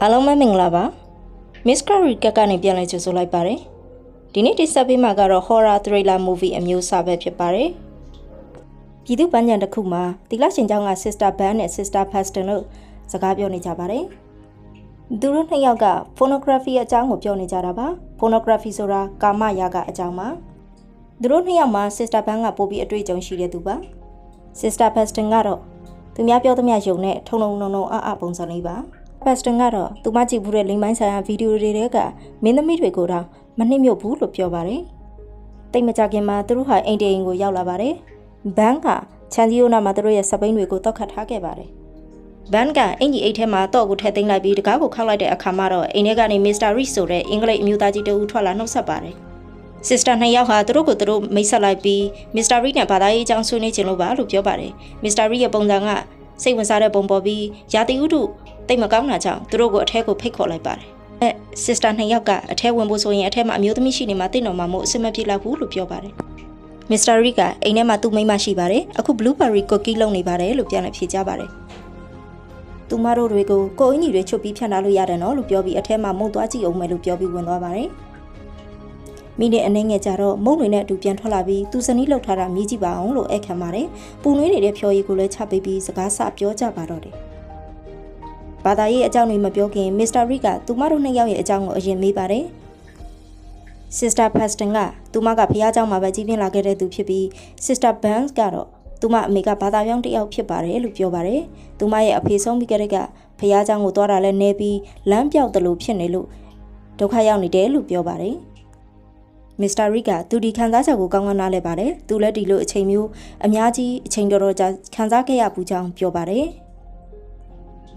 အားလုံးပဲမင်္ဂလာပါ Miss Curry ကက်ကနေပြန်လည်ကြိုဆိုလိုက်ပါတယ်ဒီနေ့တိဆက်ပေးမှာကတော့ horror thriller movie အမျိုးအစားပဲဖြစ်ပါတယ်ပြည်သူ့ပန်းချံတစ်ခုမှာတီလာရှင်ကျောင်းက Sister Ban နဲ့ Sister Paston တို့စကားပြောနေကြပါတယ်သူတို့နှစ်ယောက်က phonography အကြောင်းကိုပြောနေကြတာပါ phonography ဆိုတာကာမရာဂအကြောင်းပါသူတို့နှစ်ယောက်မှာ Sister Ban ကပို့ပြီးအတွေ့အကြုံရှိတဲ့သူပါ Sister Paston ကတော့သူများပြောသမျှယုံနဲ့ထုံထုံနှုံနှုံအအပုံစံလေးပါ Paston ကတော့သူမကြည့်ဘူးတဲ့လိမ်ပိုင်းဆိုင်ရာဗီဒီယိုတွေကမင်းသမီးတွေကိုတော့မနှိမ့်မြုပ်ဘူးလို့ပြောပါတယ်။တိတ်မကြခင်မှာသူတို့ဟာအိမ်တေအိမ်ကိုရောက်လာပါတယ်။ဘန်ကချန်စီယိုနာမှာသူတို့ရဲ့စပိန်တွေကိုတောက်ခတ်ထားခဲ့ပါတယ်။ဘန်ကအင်ကြီးအိတ်ထဲမှာတော့ကိုထည့်သိမ်းလိုက်ပြီးတကားကိုခောက်လိုက်တဲ့အခါမှာတော့အိမ်ထဲကနေမစ္စတာရစ်ဆိုတဲ့အင်္ဂလိပ်အမျိုးသားကြီးတဦးထွက်လာနှုတ်ဆက်ပါတယ်။စစ်စတာနှစ်ယောက်ဟာသူတို့ကိုသူတို့မိတ်ဆက်လိုက်ပြီးမစ္စတာရီနဲ့ဘာသာရေးအကြောင်းဆွေးနွေးခြင်းလို့ပါလို့ပြောပါတယ်။မစ္စတာရီရဲ့ပုံစံကစိတ်ဝင်စားတဲ့ပုံပေါ်ပြီးယာတီဥတု တိတ်မကောင်းတာကြောင့်သူတို့ကိုအထက်ကိုဖိတ်ခေါ်လိုက်ပါတယ်။အဲစစ်စတာနှစ်ယောက်ကအထက်ဝင်ဖို့ဆိုရင်အထက်မှာအမျိုးသမီးရှိနေမှတင့်တော်မှာမို့အဆင်မပြေလောက်ဘူးလို့ပြောပါတယ်။မစ္စတာရီကအိမ်ထဲမှာသူ့မိန်းမရှိပါတယ်။အခု blueberry cookie လုပ်နေပါတယ်လို့ပြန်လည်ဖြေကြားပါတယ်။သူမတို့တွေကိုကိုအင်းကြီးတွေချုပ်ပြီးဖြန့်ထားလို့ရတယ်နော်လို့ပြောပြီးအထက်မှာမုတ်သွားကြည့်အောင်မယ်လို့ပြောပြီးဝင်သွားပါတယ်။မိနစ်အနည်းငယ်ကြာတော့မုံတွေနဲ့အတူပြန်ထွက်လာပြီးသူစနီးလောက်ထားတာမြည်ကြည့်ပါအောင်လို့အဲ့ခံပါတယ်။ပူနွေးနေတဲ့ဖြော်ရည်ကိုလည်းချပေးပြီးစကားဆပြောကြပါတော့တယ်။ ဘာသာရေးအကြောင်းတွေမပြောခင်မစ္စတာရစ်ကသူမတို့နှစ်ယောက်ရဲ့အကြောင်းကိုအရင်မေးပါတယ်။ Sister Paston ကသူမကဖះเจ้าမှာပဲကြီးပြင်းလာခဲ့တဲ့သူဖြစ်ပြီး Sister Banks ကတော့သူမအမေကဘာသာပြောင်းတစ်ယောက်ဖြစ်ပါတယ်လို့ပြောပါတယ်။သူမရဲ့အဖေဆုံးပြီးကြတဲ့ကဖះเจ้าကိုသွားတာလဲနေပြီးလမ်းပြောက်တယ်လို့ဖြစ်နေလို့ဒုက္ခရောက်နေတယ်လို့ပြောပါတယ်။ မစ္စတာရီကသူဒီခံစားချက်ကိုကောင်းကောင်းနားလဲပါတယ်။သူလည်းဒီလိုအချိန်မျိုးအများကြီးအချိန်တော်တော်ကြာခံစားခဲ့ရပူကြောင်းပြောပါတယ်။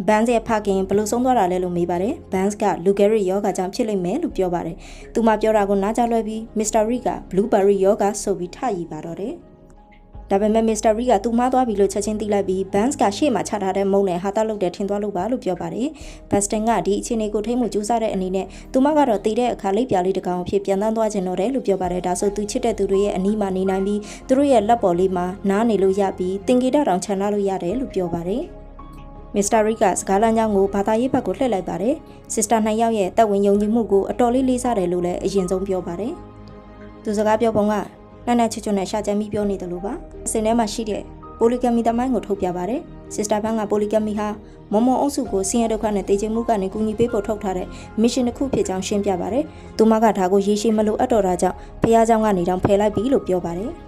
ဘန်စ်ရဲ့ဖခင်ဘယ်လိုဆုံးသွားတာလဲလို့မေးပါတယ်။ဘန်စ်ကလူဂယ်ရီယောဂါကြောင့်ဖြစ်လိမ့်မယ်လို့ပြောပါတယ်။သူမပြောတာကိုနားကြလွဲပြီးမစ္စတာရီကဘလူးဘယ်ရီယောဂါဆိုပြီးထရည်ပါတော့တယ်။ဒါပေမဲ့မစ္စတာရီကသူမသွားပြီလို့ချက်ချင်းသိလိုက်ပြီးဘန်စ်ကရှေ့မှာချထားတဲ့မုံနဲ့ဟာတာလုတ်တဲ့ထင်သွားလို့ပါလို့ပြောပါတယ်။ဘတ်စတင်ကဒီအခြေအနေကိုထိမှုကြိုးစားတဲ့အနေနဲ့သူမကတော့တည်တဲ့အခါလိပ်ပြာလေးတစ်ကောင်အဖြစ်ပြန်တန်းသွားခြင်းတော့တယ်လို့ပြောပါတယ်။ဒါဆိုသူချစ်တဲ့သူတွေရဲ့အနီးမှာနေနိုင်ပြီးသူတို့ရဲ့လက်ပေါ်လေးမှာနားနေလို့ရပြီးတင်ဂီတတောင်ခြံထားလို့ရတယ်လို့ပြောပါတယ်။ မစ္စတာရီကစကားလမ်းကြောင်းကိုဘာသာရေးဘက်ကိုလှည့်လိုက်ပါတယ်။စစ်စတာနှစ်ယောက်ရဲ့တက်ဝင်ယုံကြည်မှုကိုအတော်လေးလေးစားတယ်လို့လည်းအရင်ဆုံးပြောပါတယ်။သူစကားပြောပုံကနက်နက်ချွတ်ချွတ်နဲ့ရှာကြမ်းပြီးပြောနေတယ်လို့ပါ။အစင်ထဲမှာရှိတဲ့ပိုလီဂမီတမိုင်းကိုထုတ်ပြပါတယ်။ Sister Bang ကပိုလီဂမီဟာမွန်မွန်အုပ်စုကိုဆင်းရဲဒုက္ခနဲ့တည်ခြင်းမှုကနေကူညီပေးဖို့ထုတ်ထားတဲ့ mission တစ်ခုဖြစ်ကြောင်းရှင်းပြပါတယ်။သူမကဒါကိုရေရှည်မလို့အပ်တော်တာကြောင့်ဖះเจ้าကနေတောင်ဖယ်လိုက်ပြီလို့ပြောပါတယ်။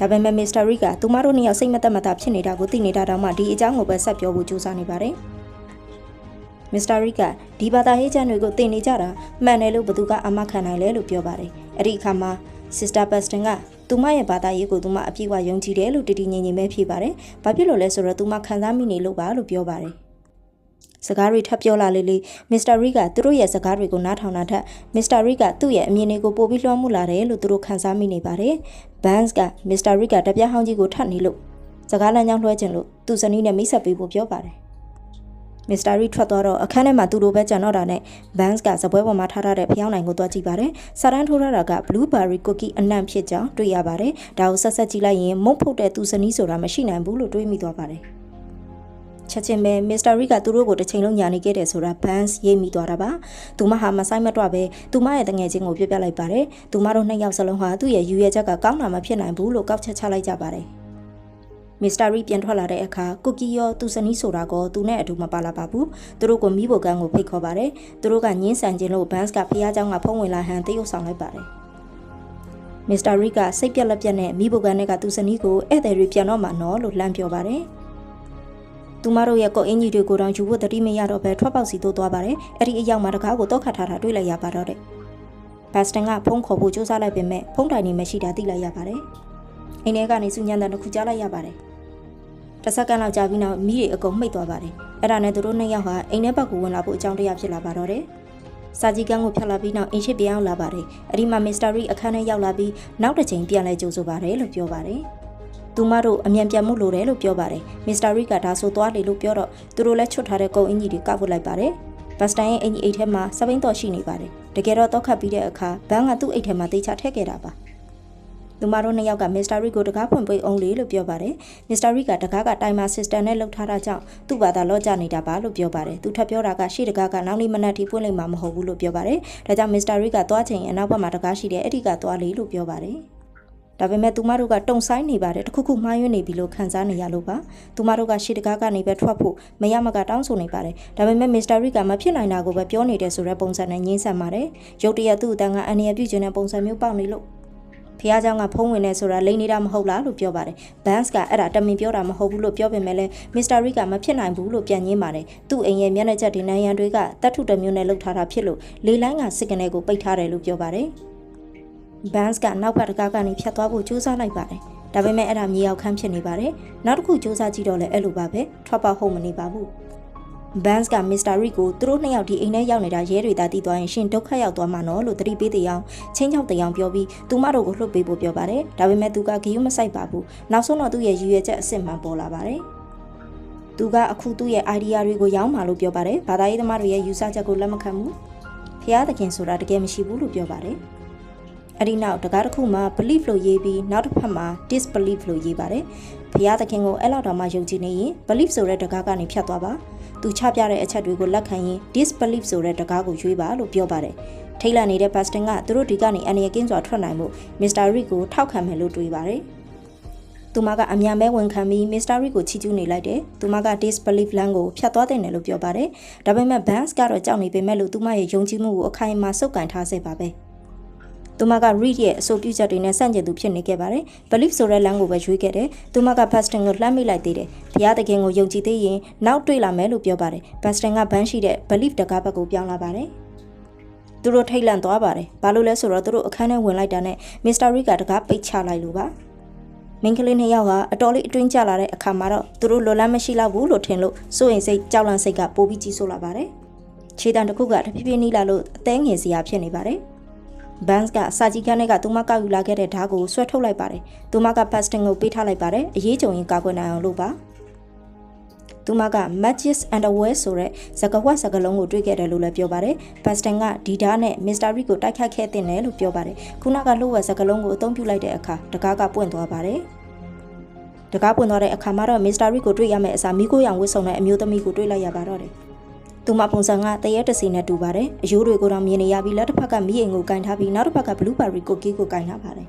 ဒါပေမဲ့မစ္စတာရီကသူမတို့နှစ်ယောက်စိတ်မသက်မသာဖြစ်နေတာကိုသိနေတာတောင်မှဒီအကြောင်းကိုပဲဆက်ပြောဖို့ကြိုးစားနေပါတယ်။မစ္စတာရီကဒီဘာသာရေးကျမ်းတွေကိုသိနေကြတာမှန်တယ်လို့ဘသူကအမခံနိုင်လဲလို့ပြောပါတယ်။အဲ့ဒီအခါမှာ Sister Paston ကသူမရဲ့ဘာသာရေးကိုသူမအပြည့်အဝယုံကြည်တယ်လို့တတိငြိမ်ငြိမ်ပဲဖြေပါတယ်။ဘာဖြစ်လို့လဲဆိုတော့သူမခံစားမိနေလို့ပါလို့ပြောပါတယ်။ စကားတွေထပ်ပြောလာလေလေမစ္စတာရီကသူတို့ရဲ့စကားတွေကိုနားထောင်တာထက်မစ္စတာရီကသူ့ရဲ့အမြင်တွေကိုပို့ပြီးလွှမ်းမိုးလာတယ်လို့သူတို့ခံစားမိနေပါတယ်။ Vance ကမစ္စတာရီကတပြားဟောင်းကြီးကိုထပ်နေလို့စကားလမ်းကြောင်းလွှဲခြင်းလို့သူ့ဇနီးနဲ့မိတ်ဆက်ပေးဖို့ပြောပါတယ်။မစ္စတာရီထွက်သွားတော့အခန်းထဲမှာသူတို့ပဲကြံတော့တာနဲ့ Vance ကစပွဲပေါ်မှာထားထားတဲ့ဖျောင်းနိုင်ကိုသွားကြည့်ပါတယ်။စာတန်းထိုးထားတာက Blueberry Cookie အနံ့ဖြစ်ကြောင်းတွေ့ရပါတယ်။ဒါကိုဆက်ဆက်ကြည့်လိုက်ရင်မုတ်ဖုတ်တဲ့သူ့ဇနီးဆိုတာမရှိနိုင်ဘူးလို့တွေးမိသွားပါတယ်။ ချက်ချင်းပဲမစ္စတာရီကသူတို့ကိုတစ်ချိန်လုံးညာနေခဲ့တယ်ဆိုတာဘန်စ်ရေးမိသွားတာပါ။သူမဟာမဆိုင်မတော့ပဲသူမရဲ့တငယ်ချင်းကိုပြပြလိုက်ပါတယ်။သူမတို့နှစ်ယောက်စလုံးဟာသူ့ရဲ့ယူရဲချက်ကကောင်းတာမဖြစ်နိုင်ဘူးလို့ကောက်ချက်ချလိုက်ကြပါတယ်။မစ္စတာရီပြန်ထွက်လာတဲ့အခါကုကီရောသူစနီးဆိုတာကိုသူနဲ့အတူမပါလာပါဘူး။သူတို့ကိုမိဘကန်ကိုဖိတ်ခေါ်ပါတယ်။သူတို့ကညင်းဆန်ခြင်းလို့ဘန်စ်ကဖះเจ้าကဖုံးဝင်လာဟန်တရုပ်ဆောင်လိုက်ပါတယ်။မစ္စတာရီကစိတ်ပြက်လက်ပြက်နဲ့မိဘကန်နဲ့ကသူစနီးကိုဧည့်သည်တွေပြန်တော့မှနော်လို့လှမ်းပြောပါတယ်။ သူမတို့ရဲ့ကိုအင်ကြီးတွေကိုတောင်ယူဖို့တတိမရတော့ပဲထွက်ပေါက်စီတို့သွားပါတယ်အဲ့ဒီအရောက်မှာတကားကိုတော့ခတ်ထားတာတွေ့လိုက်ရပါတော့တယ်ဘတ်စတန်ကဖုန်းခေါ်ဖို့ကြိုးစားလိုက်ပေမဲ့ဖုန်းတိုင်နေမရှိတာသိလိုက်ရပါတယ်အိမ်ထဲကနေစူညံတဲ့တစ်ခုကြားလိုက်ရပါတယ်တစ်စက္ကန့်လောက်ကြာပြီးနောက်မိတွေအကုန်မှိတ်သွားပါတယ်အဲ့ဒါနဲ့သူတို့နှစ်ယောက်ဟာအိမ်ထဲဘက်ကိုဝင်လာဖို့အကြောင်းတရားဖြစ်လာပါတော့တယ်စာကြီးကန်းကိုဖြတ်လာပြီးနောက်အင်ရှိပြောင်းလာပါတယ်အဲ့ဒီမှာမစ္စတာရီအခန်းထဲရောက်လာပြီးနောက်တစ်ချိန်ပြန်လဲကြိုဆိုပါတယ်လို့ပြောပါတယ် သူမတို့အမြန်ပြန်မှုလိုတယ်လို့ပြောပါတယ်မစ္စတာရီကဒါဆိုသွားလေလို့ပြောတော့သူတို့လည်းချွတ်ထားတဲ့ကုံအင်ကြီးတွေကောက်ဖို့လိုက်ပါတယ်ဘတ်စတန်ရဲ့အင်ကြီးအိတ်ထဲမှာစပိန်တော်ရှိနေပါတယ်တကယ်တော့တောက်ခတ်ပြီးတဲ့အခါဘန်းကသူ့အိတ်ထဲမှာတေချာထည့်ခဲ့တာပါမသူမတို့နှစ်ယောက်ကမစ္စတာရီကိုတကားဖွင့်ပေးအောင်လေလို့ပြောပါတယ်မစ္စတာရီကတကားကတိုင်မာဆစ်စတာနဲ့လှုပ်ထားတာကြောင့်သူ့ဘာသာလော့ကြနေတာပါလို့ပြောပါတယ်သူထပ်ပြောတာကရှေ့တကားကနောက်နေ့မနက်ထိဖွင့်လိုက်မှာမဟုတ်ဘူးလို့ပြောပါတယ်ဒါကြောင့်မစ္စတာရီကသွားချိန်အနောက်ဘက်မှာတကားရှိတယ်အဲ့ဒီကသွားလေလို့ပြောပါတယ် ဒါပေမဲ့သူမတို့ကတုံဆိုင်နေပါတယ်တခုခုမှားယွင်းနေပြီလို့ခံစားနေရလို့ပါသူမတို့ကရှေ့တကားကနေပဲထွက်ဖို့မရမကတောင်းဆိုနေပါတယ်ဒါပေမဲ့မစ္စတာရီကမဖြစ်နိုင်တာကိုပဲပြောနေတယ်ဆိုတဲ့ပုံစံနဲ့ငင်းဆက်ပါတယ်ရုတ်တရက်သူ့အတန်းကအန်ရပြုတ်ခြင်းတဲ့ပုံစံမျိုးပေါက်နေလို့ ဖះเจ้าကဖုံးဝင်နေဆိုတာလိမ့်နေတာမဟုတ်လားလို့ပြောပါတယ်ဘန်စ်ကအဲ့ဒါတမင်ပြောတာမဟုတ်ဘူးလို့ပြောပေမဲ့လည်းမစ္စတာရီကမဖြစ်နိုင်ဘူးလို့ပြန်ငင်းပါတယ်သူ့အိမ်ရဲ့မျက်နှာချက်တွေနန်းရံတွေကတတ်ထုတစ်မျိုးနဲ့လှုပ်ထားတာဖြစ်လို့လေလိုင်းကစစ်ကနေကိုပိတ်ထားတယ်လို့ပြောပါတယ် ဘန်စ်ကနောက်ဘက်တကားကနေဖြတ်သွားဖို့ကြိုးစားလိုက်ပါတယ်ဒါပေမဲ့အဲ့ဒါမြေရောက်ခန်းဖြစ်နေပါတယ်နောက်တစ်ခုစူးစမ်းကြည့်တော့လည်းအဲ့လိုပါပဲထွက်ပေါက်ဟုတ်မနေပါဘူးဘန်စ်ကမစ္စတာရီကိုသူတို့နှစ်ယောက်ဒီအိမ်ထဲရောက်နေတာရဲတွေသာတည်သွားရင်ရှင်ဒုက္ခရောက်သွားမှာနော်လို့သတိပေးတဲ့အောင်ချင်းချောက်တဲ့အောင်ပြောပြီးသူမတို့ကိုလှုပ်ပေးဖို့ပြောပါတယ်ဒါပေမဲ့သူကဂယုမဆိုင်ပါဘူးနောက်ဆုံးတော့သူ့ရဲ့ရည်ရွယ်ချက်အစစ်မှန်ပေါ်လာပါတယ်သူကအခုသူ့ရဲ့ idea တွေကိုရောင်းမှလို့ပြောပါတယ်ဘာသာရေးသမားတွေရဲ့ယူဆချက်ကိုလက်မခံဘူးဖျားသခင်ဆိုတာတကယ်မရှိဘူးလို့ပြောပါတယ် အဲ့ဒီနောက်တကားတစ်ခုမှာ belief လို့ရေးပြီးနောက်တစ်ဖက်မှာ disbelief လို့ရေးပါတယ်ဖျားသခင်ကိုအဲ့လောက်တောင်မှယုံကြည်နေရင် belief ဆိုတဲ့တကားကနေဖြတ်သွားပါသူချပြတဲ့အချက်တွေကိုလက်ခံရင် disbelief ဆိုတဲ့တကားကိုရွေးပါလို့ပြောပါတယ်ထိတ်လန့်နေတဲ့ Bastin ကသူတို့ဒီကနေအန်ရကင်းစွာထွက်နိုင်မှု Mr. Rick ကိုထောက်ခံမယ်လို့တွေးပါတယ်သူမကအမြန်ပဲဝန်ခံပြီး Mr. Rick ကိုချီးကျူးနေလိုက်တယ်။သူမက disbelief လမ်းကိုဖျက်သွားတဲ့နယ်လို့ပြောပါတယ်။ဒါပေမဲ့ Vance ကတော့ကြောက်နေပေမဲ့လို့သူမရဲ့ယုံကြည်မှုကိုအခိုင်အမာစုပ်ကန်ထားစေပါပဲ။ သူမက Reed ရဲ့အဆိုပြုချက်တွေနဲ့ဆန့်ကျင်သူဖြစ်နေခဲ့ပါတယ်။ Belief ဆိုတဲ့လမ်းကိုပဲရွေးခဲ့တယ်။သူမက Bastin ကိုလှမ်းမိလိုက်သေးတယ်။ဘုရားသခင်ကိုယုံကြည်သေးရင်နောက်တွေ့လာမယ်လို့ပြောပါတယ်။ Bastin ကဘန်းရှိတဲ့ Belief တကားဘက်ကိုပြောင်းလာပါတယ်။သူတို့ထိတ်လန့်သွားပါတယ်။ဘာလို့လဲဆိုတော့သူတို့အခန်းထဲဝင်လိုက်တာနဲ့ Mr. Reed ကတကားပိတ်ချလိုက်လို့ပါ။မင်းကလေးနှစ်ယောက်ကအတော်လေးအတွင်းကျလာတဲ့အခါမှာတော့သူတို့လွန်လန်းမရှိတော့ဘူးလို့ထင်လို့စိုးရင်စိတ်ကြောက်လန့်စိတ်ကပိုပြီးကြီးဆိုးလာပါတယ်။ခြေတံတစ်ခုကတဖြည်းဖြည်းနီးလာလို့အသေးငယ်စရာဖြစ်နေပါတယ်။ Vance ကစာကြီးကန်းထဲကသူမကောက်ယူလာခဲ့တဲ့ဓာတ်ကိုဆွဲထုတ်လိုက်ပါတယ်။သူမက Pasting ကိုပေးထားလိုက်ပါတယ်။အရေးကြုံရင်ကာကွယ်နိုင်အောင်လုပ်ပါ။သူမက Magic Underwear ဆိုတဲ့စကားဝတ်စကားလုံးကိုတွေ့ခဲ့တယ်လို့လည်းပြောပါတယ်။ Pasting ကဒီဓာတ်နဲ့ Mr. Rick ကိုတိုက်ခတ်ခဲ့တဲ့တယ်လို့ပြောပါတယ်။ခုနကလှုပ်ဝက်စကားလုံးကိုအသုံးပြုလိုက်တဲ့အခါတကားကပွင့်သွားပါတယ်။တကားပွင့်သွားတဲ့အခါမှာတော့ Mr. Rick ကိုတွေ့ရမယ့်အစားမိကိုရောင်ဝတ်စုံတဲ့အမျိုးသမီးကိုတွေ့လိုက်ရပါတော့တယ်။ သူမပုံစံကတရဲတစီနဲ့တူပါတယ်အယိုးတွေကိုတော့မြင်နေရပြီးလက်တစ်ဖက်ကမိအိမ်ကိုကင်ထားပြီးနောက်တစ်ဖက်ကဘလူးပါရီကိုကီကိုကင်ထားပါတယ်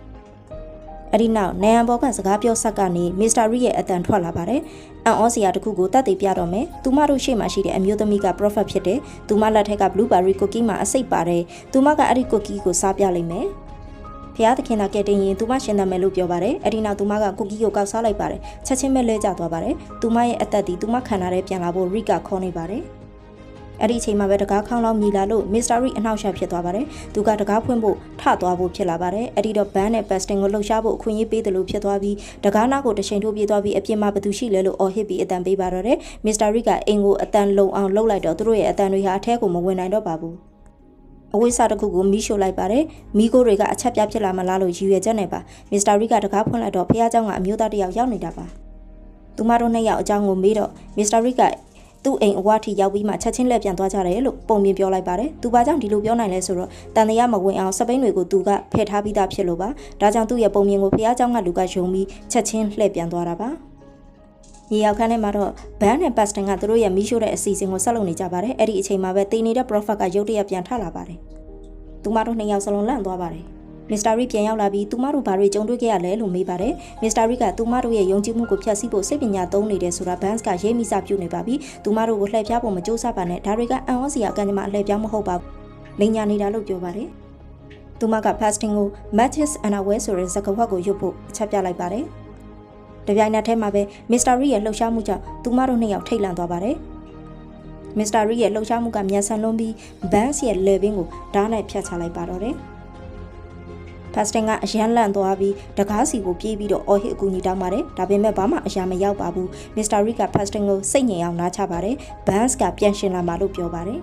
အဲ့ဒီနောက်နေရန်ဘောကစကားပြောဆက်ကနေမစ္စတာရီရဲ့အတန်ထွက်လာပါတယ်အန်အောစရာတခုကိုတတ်သိပြတော့မယ်သူမတို့ရှေ့မှာရှိတဲ့အမျိုးသမီးက prophet ဖြစ်တယ်သူမလက်ထက်က blue berry cookie မှာအစိတ်ပါတယ်သူမကအဲ့ဒီ cookie ကိုစားပြလိုက်မယ်ဖះသခင်သာကဲတင်ရင်သူမရှင်သန်မယ်လို့ပြောပါတယ်အဲ့ဒီနောက်သူမကကိုကီကိုကောက်စားလိုက်ပါတယ်ချက်ချင်းပဲလဲကျသွားပါတယ်သူမရဲ့အသက်ဒီသူမခံထားတဲ့ပြန်လာဖို့ရိကခေါ်နေပါတယ် အဲ့ဒီအချိန်မှာပဲတကားခေါင်းလောင်းမြည်လာလို့မစ္စတာရီအနှောက်အယှက်ဖြစ်သွားပါတယ်။သူကတကားဖွင့်ဖို့ထသွားဖို့ဖြစ်လာပါတယ်။အဲ့ဒီတော့ဘန်နဲ့ပက်စတင်ကိုလှုပ်ရှားဖို့အခွင့်အရေးပေးတယ်လို့ဖြစ်သွားပြီးတကားနောက်ကိုတချိန်ထိုးပြေးသွားပြီးအပြင်မှာဘသူရှိလဲလို့အော်ဟစ်ပြီးအတန်ပေးပါတော့တယ်။မစ္စတာရီကအင်ကိုအတန်လုံအောင်လှုပ်လိုက်တော့သူတို့ရဲ့အတန်တွေဟာအထဲကိုမဝင်နိုင်တော့ပါဘူး။အဝိစာတစ်ခုကိုမီးရှို့လိုက်ပါတယ်။မီးကိုတွေကအချက်ပြဖြစ်လာမလားလို့ရည်ရွယ်ချက်နဲ့ပါ။မစ္စတာရီကတကားဖွင့်လိုက်တော့ဖះเจ้าကအမျိုးသားတစ်ယောက်ရောက်နေတာပါ။သူမတို့နှစ်ယောက်အကြောင်းကိုမေးတော့မစ္စတာရီက သူ့အိမ်အဝါထိရောက်ပြီးမှချက်ချင်းလက်ပြန်သွားကြတယ်လို့ပုံမြင်ပြောလိုက်ပါတယ်။သူဘာကြောင့်ဒီလိုပြောနိုင်လဲဆိုတော့တန်တရားမဝင်အောင်စပိန်တွေကိုသူကဖယ်ထားပြီးသားဖြစ်လို့ပါ။ဒါကြောင့်သူ့ရဲ့ပုံမြင်ကိုဖះเจ้าကလူကယုံပြီးချက်ချင်းလှည့်ပြန်သွားတာပါ။မြေရောက်ခန်းထဲမှာတော့ဘန်နဲ့ပတ်စတင်ကသူတို့ရဲ့မီးရှို့တဲ့အစီအစဉ်ကိုဆက်လုပ်နေကြပါတယ်။အဲ့ဒီအချိန်မှာပဲတည်နေတဲ့ prophet ကရုတ်တရက်ပြန်ထလာပါတယ်။သူမတို့နှစ်ယောက်စလုံးလန့်သွားပါတယ်။ မစ္စတာရီပြန်ရောက်လာပြီးသူမတို့ဘာတွေကြုံတွေ့ခဲ့ရလဲလို့မေးပါတယ်။မစ္စတာရီကသူမတို့ရဲ့ယုံကြည်မှုကိုဖျက်ဆီးဖို့စိတ်ပညာသုံးနေတယ်ဆိုတာဘန်စ်ကရေးမိစပြုနေပါပြီ။သူမတို့ကိုလှည့်ဖျားဖို့မကြိုးစားပါနဲ့။ဒါတွေကအံ့ဩစရာအကန့်အမအလှည့်ပြောင်းမဟုတ်ပါဘူး။လိန်ညာနေတာလို့ပြောပါတယ်။သူမက fasting ကို Matches Underwear ဆိုတဲ့စကားဝတ်ကိုရွတ်ဖို့အချက်ပြလိုက်ပါတယ်။တပြိုင်နက်တည်းမှာပဲမစ္စတာရီရဲ့လှုပ်ရှားမှုကြောင့်သူမတို့နှစ်ယောက်ထိတ်လန့်သွားပါတယ်။မစ္စတာရီရဲ့လှုပ်ရှားမှုကမြန်ဆန်လွန်းပြီးဘန်စ်ရဲ့ level ကိုဓာတ်နဲ့ဖြတ်ချလိုက်ပါတော့တယ်။ ဖတ်စတင်ကအရန်လန့်သွားပြီးတကားစီကိုပြေးပြီးတော့အော်ဟစ်အကူကြီးတောင်းပါတယ်ဒါပေမဲ့ဘာမှအရာမရောက်ပါဘူးမစ္စတာရီကဖတ်စတင်ကိုစိတ်ငြိမ်အောင်နားချပါတယ်ဘန်စ်ကပြန်ရှင်လာမှာလို့ပြောပါတယ်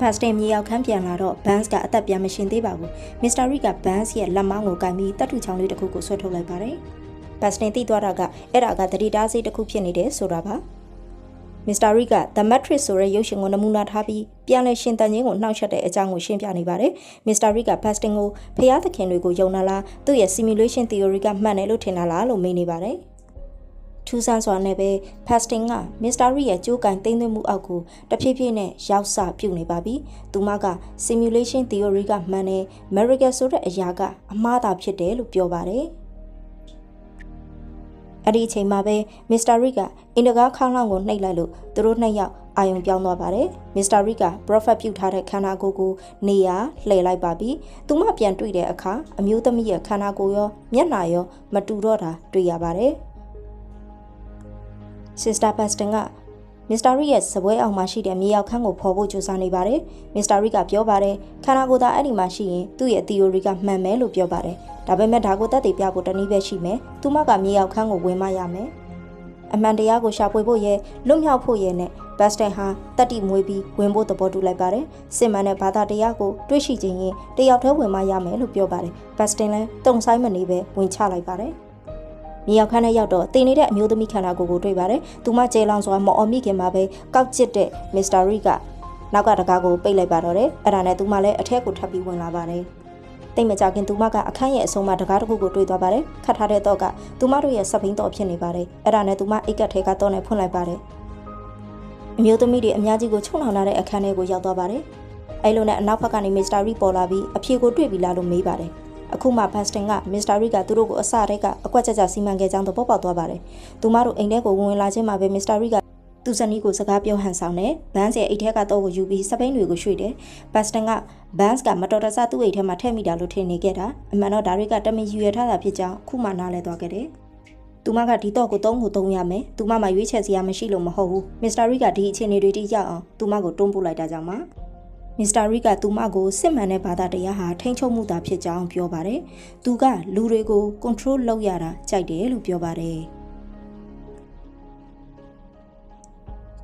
ဖတ်စတင်မြေရောက်ခန်းပြန်လာတော့ဘန်စ်ကအသက်ပြန်မရှင်သေးပါဘူးမစ္စတာရီကဘန်စ်ရဲ့လက်မောင်းကိုကင်ပြီးတတ်ထူချောင်းလေးတစ်ခုကိုဆွဲထုတ်လိုက်ပါတယ်ဘတ်စတင်သိသွားတာကအဲ့ဒါကသတိတားစိတ်တစ်ခုဖြစ်နေတယ်ဆိုတာပါ မစ္စတာရီက The Matrix ဆိုတဲ့ရုပ်ရှင်ကိုနမူနာထားပြီးပြန်လည်ရှင်သန်ခြင်းကိုနှောက်ယှက်တဲ့အကြောင်းကိုရှင်းပြနေပါတယ်။မစ္စတာရီက Bastin ကိုဖျားသခင်တွေကိုယုံနာလားသူ့ရဲ့ simulation theory ကမှန်တယ်လို့ထင်တာလားလို့မေးနေပါတယ်။ထူးဆန်းစွာနဲ့ပဲ Fasting ကမစ္စတာရီရဲ့ကြိုးကန်သိမ်းသွင်းမှုအောက်ကိုတဖြည်းဖြည်းနဲ့ရောက်စပြုတ်နေပါပြီ။သူမက simulation theory ကမှန်တယ် miracle ဆိုတဲ့အရာကအမှားသာဖြစ်တယ်လို့ပြောပါတယ်။ အဲ့ဒီအချိန်မှာပဲမစ္စတာရီကအင်တကားခေါင်းလောင်းကိုနှိပ်လိုက်လို့သူတို့နှစ်ယောက်အာယုံပြောင်းသွားပါတယ်မစ္စတာရီက prophet ပြုတ်ထားတဲ့ခန္ဓာကိုယ်ကိုနေရာလှည့်လိုက်ပါပြီသူမပြန်တွေ့တဲ့အခါအမျိုးသမီးရဲ့ခန္ဓာကိုယ်ရောမျက်နှာရောမတူတော့တာတွေ့ရပါတယ် Sister Paston က မစ္စတာရီရဲ့စပွဲအောင်မှာရှိတဲ့မြေရောက်ခန်းကိုဖော်ဖို့ကြိုးစားနေပါတယ်။မစ္စတာရီကပြောပါတယ်ခန္ဓာကိုယ်သားအဲ့ဒီမှာရှိရင်သူ့ရဲ့ theory ကမှန်မယ်လို့ပြောပါတယ်။ဒါပေမဲ့ဒါကိုသက်သေပြဖို့တနည်းပဲရှိမယ်။သူမကမြေရောက်ခန်းကိုဝင်မရမယ်။အမှန်တရားကိုရှာဖွေဖို့ရဲ့လွတ်မြောက်ဖို့ရဲ့နဲ့ဘတ်စတန်ဟာတက်တိမွေးပြီးဝင်ဖို့သဘောတူလိုက်ပါတယ်။စင်မန်နဲ့ဘာသာတရားကိုတွေးရှိခြင်းရင်တယောက်တည်းဝင်မရမယ်လို့ပြောပါတယ်။ဘတ်စတန်လည်းတုံဆိုင်မနေပဲဝင်ချလိုက်ပါတယ်။ မြေရောက်ခန်းထဲရောက်တော့တင်နေတဲ့အမျိုးသမီးခန္ဓာကိုယ်ကိုတွေ့ပါတယ်။သူမကျဲလောင်စွာမော်အော်မိခင်မှာပဲကောက်ကျစ်တဲ့မစ္စတာရီကနောက်ကတကားကိုပိတ်လိုက်ပါတော့တယ်။အဲ့ဒါနဲ့သူမလည်းအထက်ကိုထပ်ပြီးဝင်လာပါတယ်။တိတ်မကြခင်သူမကအခန်းရဲ့အဆုံးမှာတကားတစ်ခုကိုတွေ့သွားပါတယ်။ခတ်ထားတဲ့တော့ကသူမတို့ရဲ့စပိန်တော့ဖြစ်နေပါတယ်။အဲ့ဒါနဲ့သူမအိတ်ကက်ထဲကတော့နဲ့ဖွင့်လိုက်ပါတယ်။အမျိုးသမီးတွေအများကြီးကိုချုံနှောင်လာတဲ့အခန်းထဲကိုရောက်သွားပါတယ်။အဲ့လိုနဲ့အနောက်ဘက်ကနေမစ္စတာရီပေါ်လာပြီးအဖြေကိုတွေ့ပြီလားလို့မေးပါတယ်။ အခုမှဘတ်စတင်ကမစ္စတာရီကသူတို့ကိုအစတည်းကအကွက်ကြကြစီမံခဲ့ကြောင်းသဘောပေါက်သွားပါတယ်။သူမတို့အိမ်ထဲကိုဝင်လာခြင်းမှာပဲမစ္စတာရီကသူဇနီးကိုစကားပြောဟန်ဆောင်တယ်။ဘန်းစ်ရဲ့အိတ်ထဲကတော့ကိုယူပြီးစပိန်တွေကိုရွှေ့တယ်။ဘတ်စတင်ကဘန်းစ်ကမတော်တဆသူ့အိတ်ထဲမှာထည့်မိတာလို့ထင်နေခဲ့တာ။အမှန်တော့ဒါတွေကတမင်ယူရထားတာဖြစ်ကြောင်းအခုမှနားလဲသွားခဲ့တယ်။သူမကဒီတော့ကိုသုံးကိုသုံးရမယ်။သူမမှရွေးချယ်စရာမရှိလို့မဟုတ်ဘူး။မစ္စတာရီကဒီအခြေအနေတွေတိကျအောင်သူမကိုတွန်းပို့လိုက်တာကြောင့်ပါ။ မစ္စတာရီကသူမကိုစစ်မှန်တဲ့ဘာသာတရားဟာထိန်းချုပ်မှုသာဖြစ်ကြောင်းပြောပါတယ်။သူကလူတွေကို control လုပ်ရတာကြိုက်တယ်လို့ပြောပါတယ်။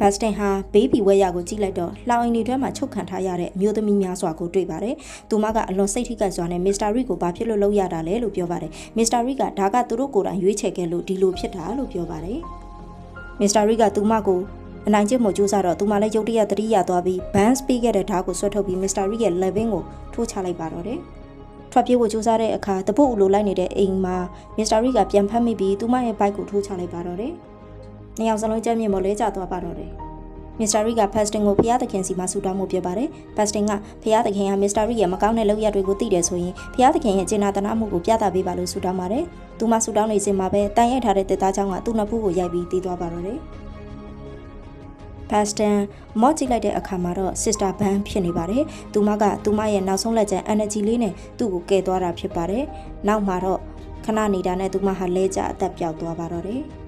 ဘတ်စတင်ဟာဘေးဘီဝဲရကိုကြည့်လိုက်တော့လှောင်အိမ်တွေထဲမှာချုပ်ခံထားရတဲ့အမျိုးသမီးများစွာကိုတွေ့ပါတယ်။သူမကအလွန်စိတ်ထိခိုက်စွာနဲ့မစ္စတာရီကိုဘာဖြစ်လို့လုပ်ရတာလဲလို့ပြောပါတယ်။မစ္စတာရီကဒါကသူတို့ကိုယ်တိုင်ရွေးချယ်ခဲ့လို့ဒီလိုဖြစ်တာလို့ပြောပါတယ်။မစ္စတာရီကသူမကို အနိုင်ကျင့်မှုကြိုးစားတော့သူမှလည်းရုတ်တရက်တတိယသွားပြီး bans ပေးခဲ့တဲ့ဓာတ်ကိုဆွတ်ထုတ်ပြီး Mr. Rick ရဲ့ level ကိုထိုးချလိုက်ပါတော့တယ်။ထွက်ပြေးဖို့ကြိုးစားတဲ့အခါတပုတ်အလိုလိုက်နေတဲ့အိမ်မှာ Mr. Rick ကပြန်ဖမ်းမိပြီးသူမရဲ့ bike ကိုထိုးချလိုက်ပါတော့တယ်။နှစ်ယောက်စလုံးကြမ်းမြင့်ပေါ်လဲကျသွားပါတော့တယ်။ Mr. Rick က Fasting ကိုဖျားသခင်စီမှာဆူတောင်းမှုပြပါတယ်။ Fasting ကဖျားသခင်က Mr. Rick ရဲ့မကောင်းတဲ့လုပ်ရက်တွေကိုသိတယ်ဆိုရင်ဖျားသခင်ရဲ့ကျင်နာတနာမှုကိုပြသပေးပါလို့ဆူတောင်းပါတယ်။သူမဆူတောင်းနေစဉ်မှာပဲတန်ရိုက်ထားတဲ့တစ်သားချောင်းကသူ့နှစ်ဖူးကိုရိုက်ပြီးတီးသွားပါတော့တယ်။ Paston မော့ကြည့်လိုက်တဲ့အခါမှာတော့ Sister Ban ဖြစ်နေပါတယ်။သူမကသူမရဲ့နောက်ဆုံးလက်ကျန် energy လေးနဲ့သူ့ကိုကယ်သွားတာဖြစ်ပါတယ်။နောက်မှာတော့ခဏနေတာနဲ့သူမဟာလဲကျအသက်ပြောက်သွားပါတော့တယ်။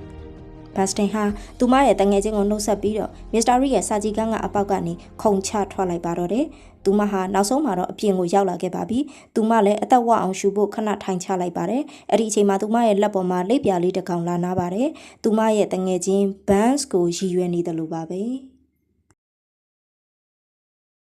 ဘတ်စတင်ဟာသူမရဲ့တငယ်ချင်းကိုနှုတ်ဆက်ပြီးတော့မစ္စတာရီရဲ့စာကြည့်ကန်းကအပေါက်ကနေခုန်ချထွက်လိုက်ပါတော့တယ်။သူမဟာနောက်ဆုံးမှာတော့အပြင်ကိုရောက်လာခဲ့ပါပြီ။သူမလည်းအသက်ဝအောင်ရှူဖို့ခဏထိုင်ချလိုက်ပါတယ်။အဲ့ဒီအချိန်မှာသူမရဲ့လက်ပေါ်မှာလက်ပြလေးတစ်ကောင်လာနာပါတယ်။သူမရဲ့တငယ်ချင်းဘန်စ်ကိုရည်ရွယ်နေတယ်လို့ပါပဲ။